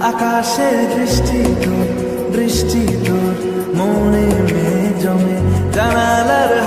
আকাশের দৃষ্টি তোর দৃষ্টি তোর মনে মেয়ে জমে জানালার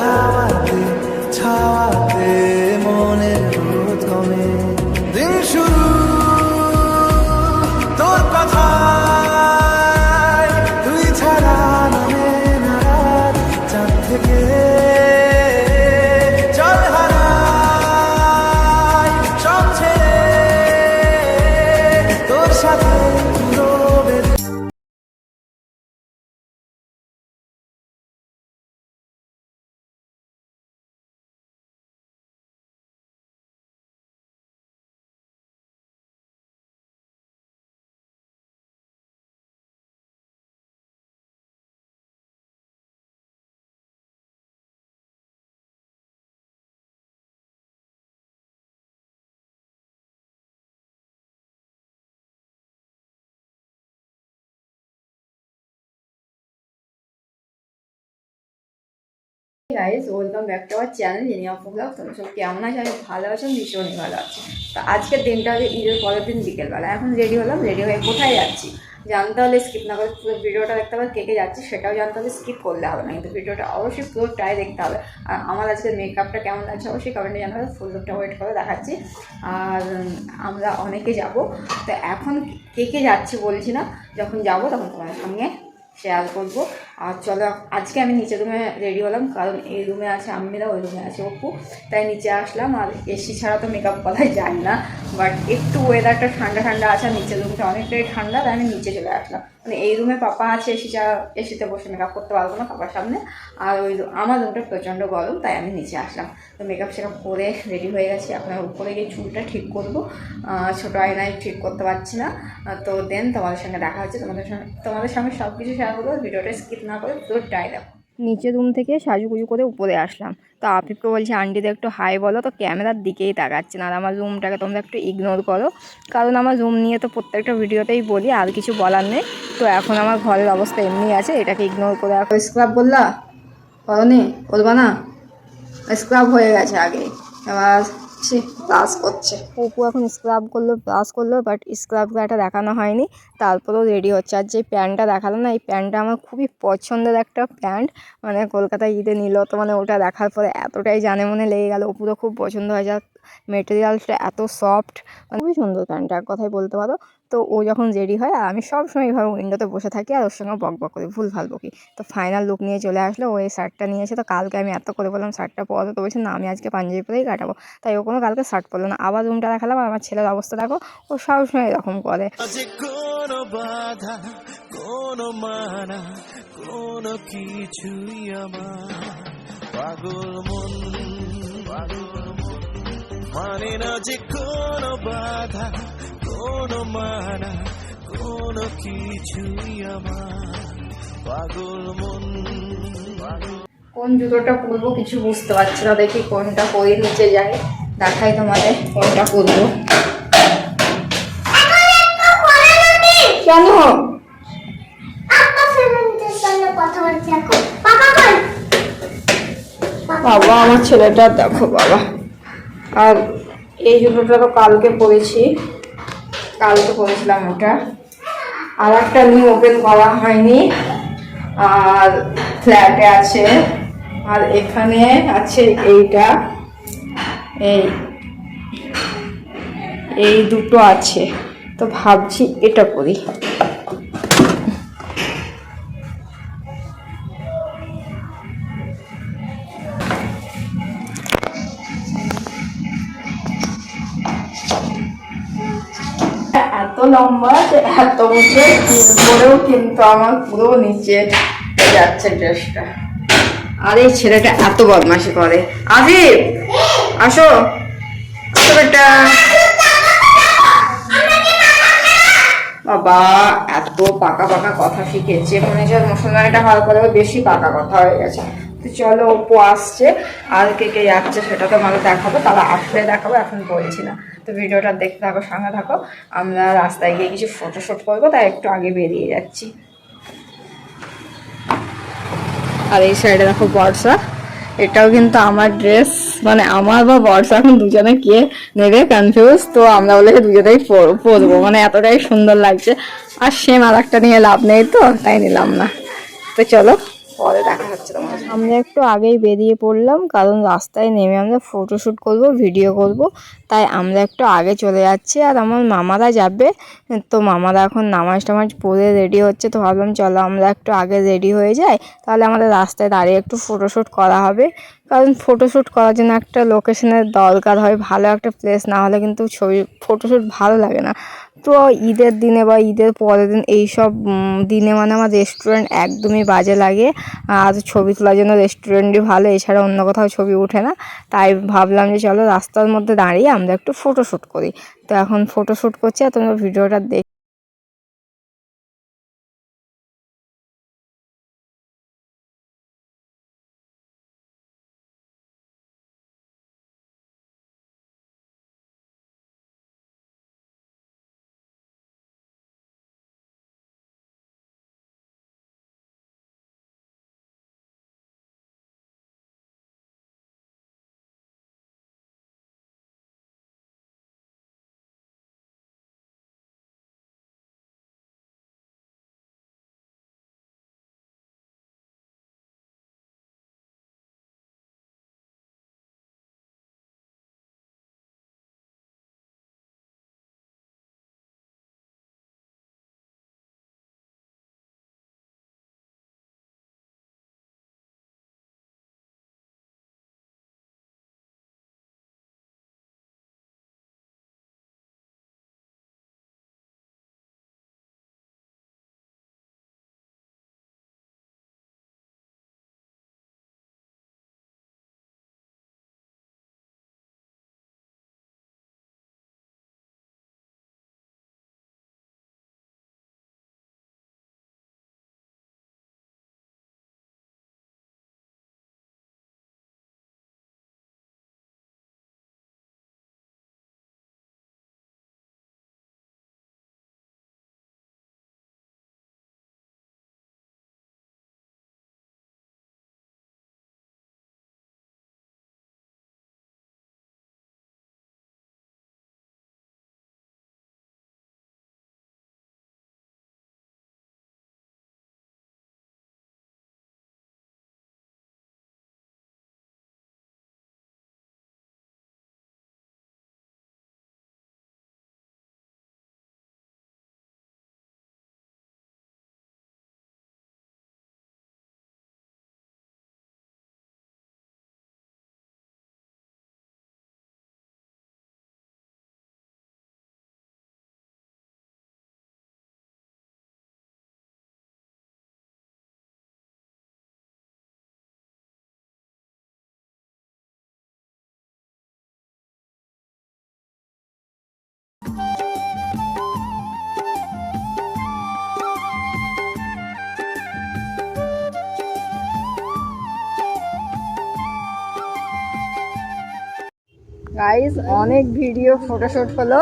guys welcome back to our channel Jinia blog তোমরা সব কেমন আছে? আমি ভালো আছেন ভীষণই ভালো আছি। তো আজকের দিনটা হচ্ছে ঈদের পরের দিন বিকেলবেলা। এখন রেডি হলাম রেডি হয়ে কোথায় যাচ্ছি? জানতে হলে স্কিপ না করে পুরো ভিডিওটা দেখতে হবে, কে কে যাচ্ছি সেটাও জানতে হলে স্কিপ করলে হবে না। কিন্তু ভিডিওটা অবশ্যই পুরোটাই দেখতে হবে। আর আমার আজকের মেকআপটা কেমন লাগছে অবশ্যই কমেন্টে জানাবে ফুল লুকটা ওয়েট করে দেখাচ্ছি। আর আমরা অনেকে যাব। তো এখন কে কে যাচ্ছি বলছি না, যখন যাব তখন তোমার সঙ্গে শেয়ার করব। আর চলো, আজকে আমি নিচে রুমে রেডি হলাম, কারণ এই রুমে আছে আম্মিরা, ওই রুমে আছে অপু। তাই নিচে আসলাম, আর এসি ছাড়া তো মেকআপ করাই যায় না। বাট একটু ওয়েদারটা ঠান্ডা ঠান্ডা আছে, আর নিচের রুমটা অনেকটাই ঠান্ডা, তাই আমি নিচে চলে আসলাম। মানে এই রুমে পাপা আছে এসি ছাড়া এসিতে বসে মেকআপ করতে পারব না পাপার সামনে। আর ওই আমার রুমটা প্রচণ্ড গরম, তাই আমি নিচে আসলাম। তো মেকআপ শেকআপ করে রেডি হয়ে গেছি। আপনার উপরে গিয়ে চুলটা ঠিক করব। ছোটো আয়নায় ঠিক করতে পারছি না। তো দেন তোমাদের সঙ্গে দেখা হচ্ছে। তোমাদের সঙ্গে তোমাদের সঙ্গে সব কিছু শেয়ার করব ভিডিওটা স্কিপ না করে পুরোটাই দেখো। নিচে রুম থেকে সাজুগুজু করে উপরে আসলাম। তো আফিফকে বলছি আন্টিদের একটু হাই বলো তো ক্যামেরার দিকেই তাকাচ্ছে না আর আমার রুমটাকে তোমরা একটু ইগনোর করো। কারণ আমার রুম নিয়ে তো প্রত্যেকটা ভিডিওতেই বলি আর কিছু বলার নেই। তো এখন আমার ঘরের অবস্থা এমনি আছে এটাকে ইগনোর করে এখন স্ক্রাব বললা? করনি? করবা না? স্ক্রাব হয়ে গেছে আগে। এবার ব্রাশ করছে। অপু এখন স্ক্রাব করল ব্রাশ করল বাট স্ক্রাব দেখানো হয়নি। তারপরেও রেডি হচ্ছে। আর যে প্যান্টটা দেখাল না, এই প্যান্টটা আমার খুবই পছন্দের একটা প্যান্ট। মানে কলকাতায় ঈদে নিল, তো মানে ওটা দেখার পরে এতটাই জানে মনে লেগে গেল। অপুরও খুব পছন্দ হয়ে যাক মেটেরিয়ালসটা এত সফট মানে খুবই সুন্দর প্যান্টটা এক কথায় বলতে পারো। তো ও যখন রেডি হয়, আর আমি সব সময় এইভাবে উইন্ডোতে বসে থাকি, আর ওর সঙ্গে বক বক করি, ভুল ভালো বকি। তো ফাইনাল লুক নিয়ে চলে আসলো, ও এই শার্টটা নিয়েছে। তো কালকে আমি এত করে বললাম, শার্টটা পরো তো বলছে, না, আমি আজকে পাঞ্জাবি পরেই কাটাবো। তাই ও কোনো কালকে শার্ট পরলো না। আবার রুমটা দেখালাম, আর আমার ছেলের অবস্থা দেখো, ও সবসময় এরকম করে। কোনো কিছুই আমার। পাগল মন, পাগল মন না যে কোনো বাধা, কোনো মানা, কোনো আমার। পাগল মন। কোন জুতোটা পরবো কিছু বুঝতে পারছি না, দেখি কোনটা পরে নিচে যায় দেখাই তোমাদের কোনটা পরবো। কেন? বাবা, আমার ছেলেটা দেখো, বাবা। আর এই জুতোটা তো কালকে পরেছি কালকে পরেছিলাম ওটা। আর একটা নিউ ওপেন করা হয়নি। আর ফ্ল্যাটে আছে। আর এখানে আছে এইটা। এই এই দুটো আছে। তো ভাবছি এটা করি। লম্বা যে এত উঁচু করেও কিন্তু আমার পুরো নিচে যাচ্ছে ড্রেসটা। আর এই ছেলেটা এত বদমাশি করে। আজিব, আসো আসো বেটা। বাবা, এত পাকা পাকা কথা শিখেছে। মনে হচ্ছে মুসলমানটা হওয়ার পরেও বেশি পাকা কথা হয়ে গেছে। চলো, অপু আসছে। আর কে কে যাচ্ছে সেটা তো আমাকে দেখাবো। তারা আসলে দেখাবো, এখন বলছি না। তো ভিডিওটা দেখতে থাকো, সঙ্গে থাকো। আমরা রাস্তায় গিয়ে কিছু ফটোশ্যুট করব, তাই একটু আগে বেরিয়ে যাচ্ছি। আর এই সাইডে দেখো বর্ষা। এটাও কিন্তু আমার ড্রেস মানে আমার বা বর্ষা এখন দুজনে কে নেবে কনফিউজ তো আমরা বলে দুজনেই পর- পরবো। মানে এতটাই সুন্দর লাগছে। আর সেম আর একটা নিয়ে লাভ নেই তো, তাই নিলাম না। তো চলো। পরে দেখা তোমার আমরা একটু আগেই বেরিয়ে পড়লাম, কারণ রাস্তায় নেমে আমরা ফটোশ্যুট করব ভিডিও করব। তাই আমরা একটু আগে চলে যাচ্ছি, আর আমার মামারা যাবে। তো মামারা এখন নামাজ টামাজ পরে রেডি হচ্ছে, তো ভাবলাম চলো আমরা একটু আগে রেডি হয়ে যাই, তাহলে আমাদের রাস্তায় দাঁড়িয়ে একটু ফটোশ্যুট করা হবে। কারণ ফটোশ্যুট করার জন্য একটা লোকেশনের দরকার হয়, ভালো একটা প্লেস না হলে কিন্তু ছবি ফটোশ্যুট ভালো লাগে না। তো ঈদের দিনে বা ঈদের পরের দিন এইসব দিনে মানে আমার রেস্টুরেন্ট একদমই বাজে লাগে। আর ছবি তোলার জন্য রেস্টুরেন্টই ভালো, এছাড়া অন্য কোথাও ছবি ওঠে না। তাই ভাবলাম যে চলো রাস্তার মধ্যে দাঁড়িয়ে আমরা একটু ফটোশ্যুট করি। তো এখন ফটোশ্যুট করছি আর তোমরা ভিডিওটা দেখ গাইজ অনেক ভিডিও ফটোশ্যুট হলো।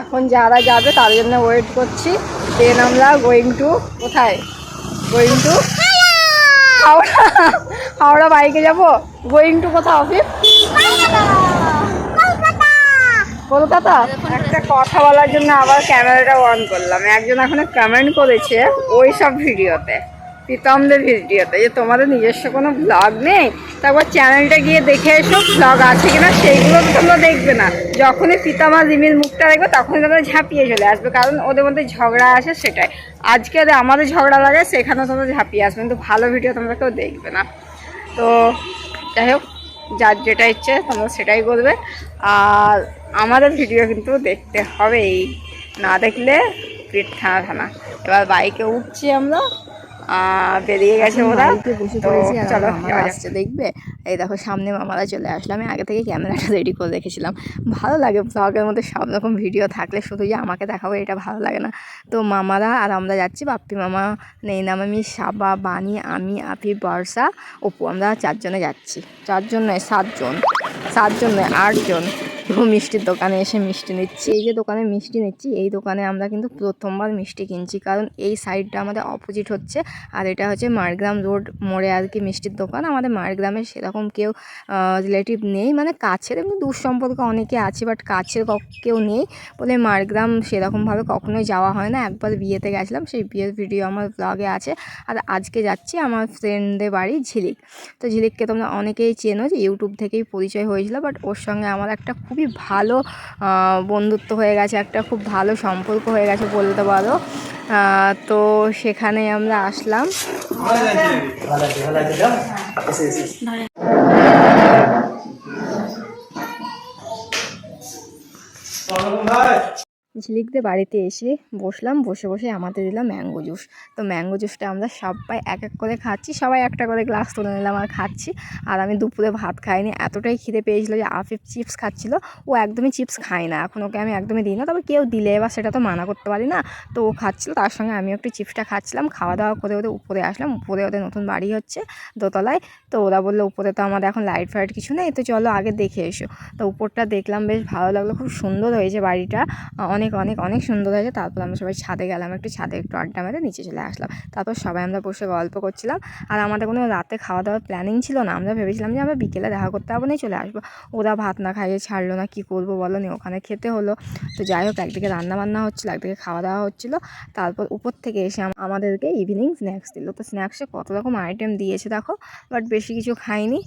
এখন যারা যাবে তার জন্য ওয়েট করছি। দেন আমরা গোয়িং টু কোথায়? Going to Howrah. হাওড়া বাইকে যাব? গোয়িং টু কোথাও অফিস কলকাতা। একটা কথা বলার জন্য আবার ক্যামেরাটা অন করলাম। একজন এখন কমেন্ট করেছে ওই সব ভিডিওতে প্রীতমদের ভিডিওতে যে তোমাদের নিজস্ব কোনো ব্লগ নেই তারপর চ্যানেলটা গিয়ে দেখে এসো ব্লগ আছে কিনা সেইগুলো তো তোমরা দেখবে না। যখনই প্রীতম রিমির মুখটা দেখবে, তখনই তোমরা ঝাঁপিয়ে চলে আসবে, কারণ ওদের মধ্যে ঝগড়া আসে সেটাই। আজকে যে আমাদের ঝগড়া লাগে, সেখানেও তোমরা ঝাঁপিয়ে আসবে, কিন্তু ভালো ভিডিও তোমরা কেউ দেখবে না। তো যাই হোক, যার যেটা ইচ্ছে তোমরা সেটাই করবে। আর আমাদের ভিডিও কিন্তু দেখতে হবেই, না দেখলে পিঠ থানা থানা। এবার বাইকে উঠছি আমরা। বেরিয়ে গেছে ওরা। চলো। আসছে দেখবে? এই দেখো সামনে মামারা চলে আসলো। আমি আগে থেকে ক্যামেরাটা রেডি করে রেখেছিলাম। ভালো লাগে ব্লগের মধ্যে সব রকম ভিডিও থাকলে শুধু যে আমাকে দেখাবো এটা ভালো লাগে না। তো মামারা আর আমরা যাচ্ছি বাপ্পি মামা নেইনা মামি সাবা বানি আমি আফি বর্ষা অপু। আমরা চারজনে যাচ্ছি। চারজন নয় সাতজন। সাতজন নয় আটজন। তো মিষ্টির দোকানে এসে মিষ্টি নিচ্ছি। এই যে দোকানে মিষ্টি নিচ্ছি, এই দোকানে আমরা কিন্তু প্রথমবার মিষ্টি কিনছি। কারণ এই সাইডটা আমাদের অপোজিট হচ্ছে, আর এটা হচ্ছে মারগ্রাম রোড মোড়ে আর কি মিষ্টির দোকান। আমাদের মারগ্রামে সেরকম কেউ রিলেটিভ নেই। মানে কাছের এমনি দূর সম্পর্ক অনেকে আছে বাট কাছের কেউ নেই বলে মারগ্রাম সেরকমভাবে কখনোই যাওয়া হয় না। একবার বিয়েতে গেছিলাম, সেই বিয়ের ভিডিও আমার ব্লগে আছে। আর আজকে যাচ্ছি আমার ফ্রেন্ডদের বাড়ি ঝিলিক। তো ঝিলিককে তোমরা অনেকেই চেনো যে, ইউটিউব থেকেই পরিচয় হয়েছিল বাট ওর সঙ্গে আমার একটা খুবই ভালো আহ, বন্ধুত্ব হয়ে গেছে একটা খুব ভালো সম্পর্ক হয়ে গেছে বলতে পারো। আহ, তো সেখানে আমরা আসলাম। ঝিলিকদের বাড়িতে এসে বসলাম, বসে বসে আমাদের দিলাম ম্যাঙ্গো জুস। তো ম্যাঙ্গো জুসটা আমরা সবাই এক এক করে খাচ্ছি, সবাই একটা করে গ্লাস তুলে নিলাম আর খাচ্ছি। আর আমি দুপুরে ভাত খাইনি, এতটাই খিদে পেয়েছিল যে আফিফ চিপস খাচ্ছিল, ও একদমই চিপস খায় না। এখন ওকে আমি একদমই দিই না, তবে কেউ দিলে এবার সেটা তো মানা করতে পারি না। তো ও খাচ্ছিল, তার সঙ্গে আমিও একটু চিপসটা খাচ্ছিলাম, খাওয়া দাওয়া করে ওদের উপরে আসলাম, উপরে ওদের নতুন বাড়ি হচ্ছে দোতলায়। তো ওরা বলল, উপরে তো আমাদের এখন লাইট ফাইট কিছু নেই, তো চলো আগে দেখে এসো। তো উপরটা দেখলাম, বেশ ভালো লাগল, খুব সুন্দর হয়েছে বাড়িটা। অনেক অনেক অনেক সুন্দর হয়েছে। তারপর আমরা সবাই ছাদে গেলাম, একটু ছাদে একটু আড্ডা মেরে নিচে চলে আসলাম। তারপর সবাই আমরা বসে গল্প করছিলাম। আর আমাদের কোনো রাতে খাওয়া দাওয়ার প্ল্যানিং ছিল না। আমরা ভেবেছিলাম যে আমরা বিকেলে দেখা করতে পারব না চলে আসব। ওরা ভাত না খাইয়ে ছাড়লো না, কী করব বলো নি? ওখানে খেতে হলো। তো যাই হোক, একদিকে রান্না বান্না হচ্ছিল, একদিকে খাওয়া দাওয়া হচ্ছিল। তারপর উপর থেকে এসে আমাদেরকে ইভিনিং স্ন্যাক্স দিল। তো স্ন্যাক্সে কত রকম আইটেম দিয়েছে দেখো। বাট বেশি কিছু খাইনি।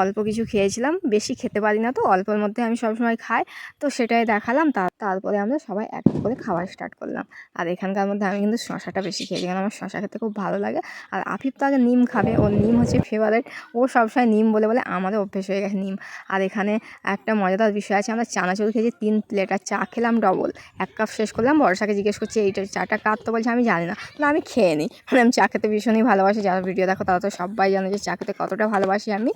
অল্প কিছু খেয়েছিলাম। বেশি খেতে পারি না তো, অল্পের মধ্যে আমি সবসময় খাই। তো সেটাই দেখালাম। তার তারপরে আমরা সবাই এক করে খাওয়া স্টার্ট করলাম। আর এখানকার মধ্যে আমি কিন্তু শশাটা বেশি খেয়েছি কারণ আমার শশা খেতে খুব ভালো লাগে। আর আফিফ তো আগে নিম খাবে, ওর নিম হচ্ছে ফেভারেট ও সবসময় নিম বলে বলে আমাদের অভ্যেস হয়ে গেছে নিম। আর এখানে একটা মজাদার বিষয় আছে, আমরা চানাচুর খেয়েছি তিন প্লেট আর চা খেলাম ডবল এক কাপ শেষ করলাম, বর্ষাকে জিজ্ঞেস করছি, এইটা চাটা কার? তো বলছে, আমি জানি না। না আমি খেয়ে নিই। মানে আমি চা খেতে ভীষণই ভালোবাসি। যারা ভিডিও দেখো, তারা তো সবাই জানে যে চা খেতে কতটা ভালোবাসি আমি।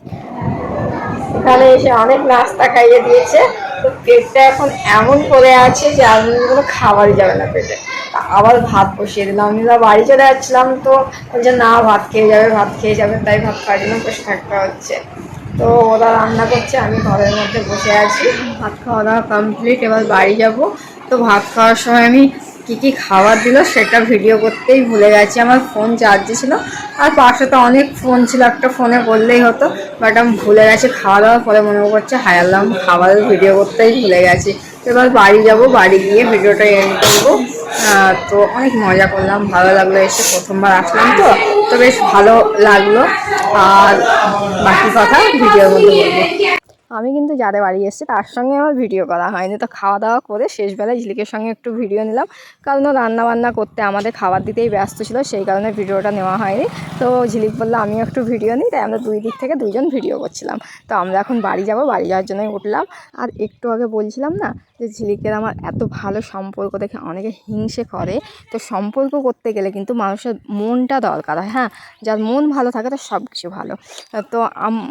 তাহলে এসে অনেক নাস্তা খাইয়ে দিয়েছে। তো পেটটা এখন এমন করে আছে যে আমি কোনো খাবারই যাবে না পেটে। আবার ভাত বসিয়ে দিলাম। আমি বাড়ি চলে যাচ্ছিলাম তো বলছে না, ভাত খেয়ে যাবে, ভাত খেয়ে যাবে। তাই ভাত খাওয়ার জন্য বসে থাকতে হচ্ছে। তো ওরা রান্না করছে, আমি ঘরের মধ্যে বসে আছি। ভাত খাওয়া দাওয়া কমপ্লিট এবার বাড়ি যাব। তো ভাত খাওয়ার সময় আমি কী কী খাবার দিল সেটা ভিডিও করতেই ভুলে গেছি। আমার ফোন চার্জে ছিল। আর পাশে তো অনেক ফোন ছিল, একটা ফোনে করলেই হতো। বাট আমি ভুলে গেছি খাওয়া দাওয়ার পরে মনে করছে আল্লাহ খাবারের ভিডিও করতেই ভুলে গেছি। এবার বাড়ি যাব, বাড়ি গিয়ে ভিডিওটা এন্ড করব। তো অনেক মজা করলাম, ভালো লাগল এসে প্রথমবার আসলাম তো। তো বেশ ভালো লাগল। আর বাকি কথা ভিডিওর মধ্যে বলব। আমি কিন্তু যাদের বাড়ি এসেছি, তার সঙ্গে আমার ভিডিও করা হয়নি। তো খাওয়া দাওয়া করে শেষবেলায় ঝিলিকের সঙ্গে একটু ভিডিও নিলাম। কারণ রান্না বান্না করতে আমাদের খাবার দিতেই ব্যস্ত ছিল, সেই কারণে ভিডিওটা নেওয়া হয়নি। তো ঝিলিক বলল, আমিও একটু ভিডিও নিই। তাই আমরা দুই দিক থেকে দুজন ভিডিও করছিলাম। তো আমরা এখন বাড়ি যাব, বাড়ি যাওয়ার জন্যই উঠলাম। আর একটু আগে বলছিলাম না যে ঝিলিকের আমার এত ভালো সম্পর্ক দেখে অনেকে হিংসে করে। তো সম্পর্ক করতে গেলে কিন্তু মানুষের মনটা দরকার হয় হ্যাঁ? যার মন ভালো থাকে তো সব কিছু ভালো। তো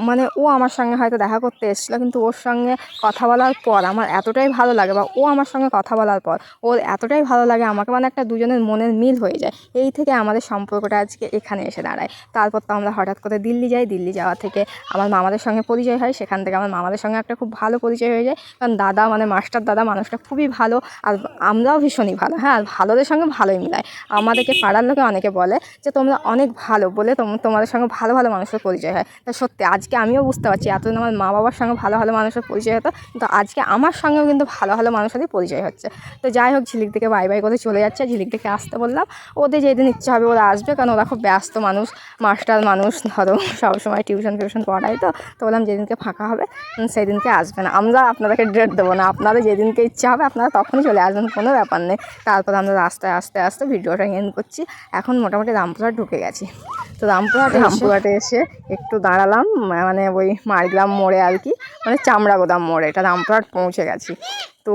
মানে ও আমার সঙ্গে হয়তো দেখা করতে এসেছিল কিন্তু ওর সঙ্গে কথা বলার পর আমার এতটাই ভালো লাগে বা ও আমার সঙ্গে কথা বলার পর ওর এতটাই ভালো লাগে, আমাকে মানে একটা দুজনের মনের মিল হয়ে যায়। এই থেকে আমাদের সম্পর্কটা আজকে এখানে এসে দাঁড়ায়। তারপর তো আমরা হঠাৎ করে দিল্লি যাই, দিল্লি যাওয়া থেকে আমার মামাদের সঙ্গে পরিচয় হয়, সেখান থেকে আমার মামাদের সঙ্গে একটা খুব ভালো পরিচয় হয়ে যায়। কারণ দাদা মানে মাস্টার দাদা মানুষটা খুবই ভালো আর আমরাও ভীষণই ভালো হ্যাঁ আর ভালোদের সঙ্গে ভালোই মিলায়। আমাদেরকে পাড়ার লোকে অনেকে বলে যে, তোমরা অনেক ভালো বলে তোম- তোমাদের সঙ্গে ভালো ভালো মানুষের পরিচয় হয়। তা সত্যি, আজকে আমিও বুঝতে পারছি, এতদিন আমার মা বাবার সঙ্গে ভালো ভালো মানুষের পরিচয় হতো। কিন্তু আজকে আমার সঙ্গেও কিন্তু ভালো ভালো মানুষেরই পরিচয় হচ্ছে। তো যাই হোক ঝিলিক থেকে বাই বাই করে চলে যাচ্ছে। ঝিলিক থেকে আসতে বললাম ওদের যেদিন ইচ্ছা হবে ওরা আসবে কারণ ওরা খুব ব্যস্ত মানুষ মাস্টার মানুষ ধরো সবসময় টিউশন টিউশন পড়াই তো। তো বললাম যেদিনকে ফাঁকা হবে উম, সেদিনকে আসবে না। আমরা আপনাদেরকে ডেট দেবো না। আপনারা যেদিনকে ইচ্ছা হবে আপনারা তখনই চলে আসবেন কোনো ব্যাপার নেই। তারপর আমরা রাস্তায় আস্তে আস্তে ভিডিওটা এন্ড করছি। এখন মোটামুটি রামপুরহাট ঢুকে গেছি। তো রামপুরহাটে রামপুরহাটে এসে একটু দাঁড়ালাম মানে ওই মারগ্রাম মোড়ে আর কি মানে চামড়া গোদাম মোড়ে এটা রামপুরহাট পৌঁছে গেছি। তো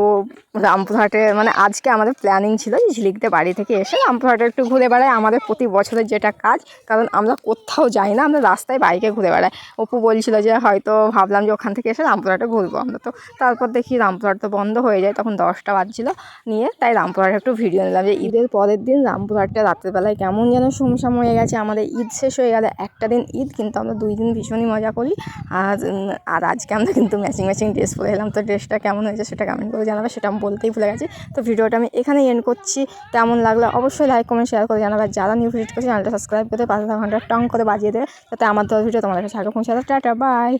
রামপুরহাটে মানে আজকে আমাদের প্ল্যানিং ছিল যে ঝিলিকতে বাড়ি থেকে এসে রামপুরহাটে একটু ঘুরে বেড়াই। আমাদের প্রতি বছরের যেটা কাজ, কারণ আমরা কোথাও যাই না, আমরা রাস্তায় বাইকে ঘুরে বেড়াই। অপু বলছিল যে হয়তো ভাবলাম যে ওখান থেকে এসে রামপুরহাটে ঘুরবো আমরা তো। তারপর দেখি রামপুরহাট তো বন্ধ হয়ে যায়, তখন দশটা বাজছিল নিয়ে তাই রামপুরহাটে একটু ভিডিও নিলাম যে ঈদের পরের দিন রামপুরহাটটা রাত্রেবেলায় কেমন যেন শুমসাম হয়ে গেছে। আমাদের ঈদ শেষ হয়ে গেলে একটা দিন ঈদ, কিন্তু আমরা দুই দিন ভীষণই মজা করি। আর আর আজকে আমরা কিন্তু ম্যাচিং ম্যাচিং ড্রেস পরে এলাম। তো ড্রেসটা কেমন হয়েছে সেটা কমেন্ট করে জানাবে, সেটা আমি বলতেই ভুলে গেছি। তো ভিডিওটা আমি এখানেই এন্ড করছি। তেমন লাগলে অবশ্যই লাইক কমেন্ট শেয়ার করে জানাবে। যারা নিউ ভিজিট করছে চ্যানেলটা সাবস্ক্রাইব করে পাঁচ ঘণ্টা টং করে বাজিয়ে দেবে। যাতে আমার দেওয়া ভিডিও তোমাদের কাছে আগে পৌঁছাতে টাটা বাই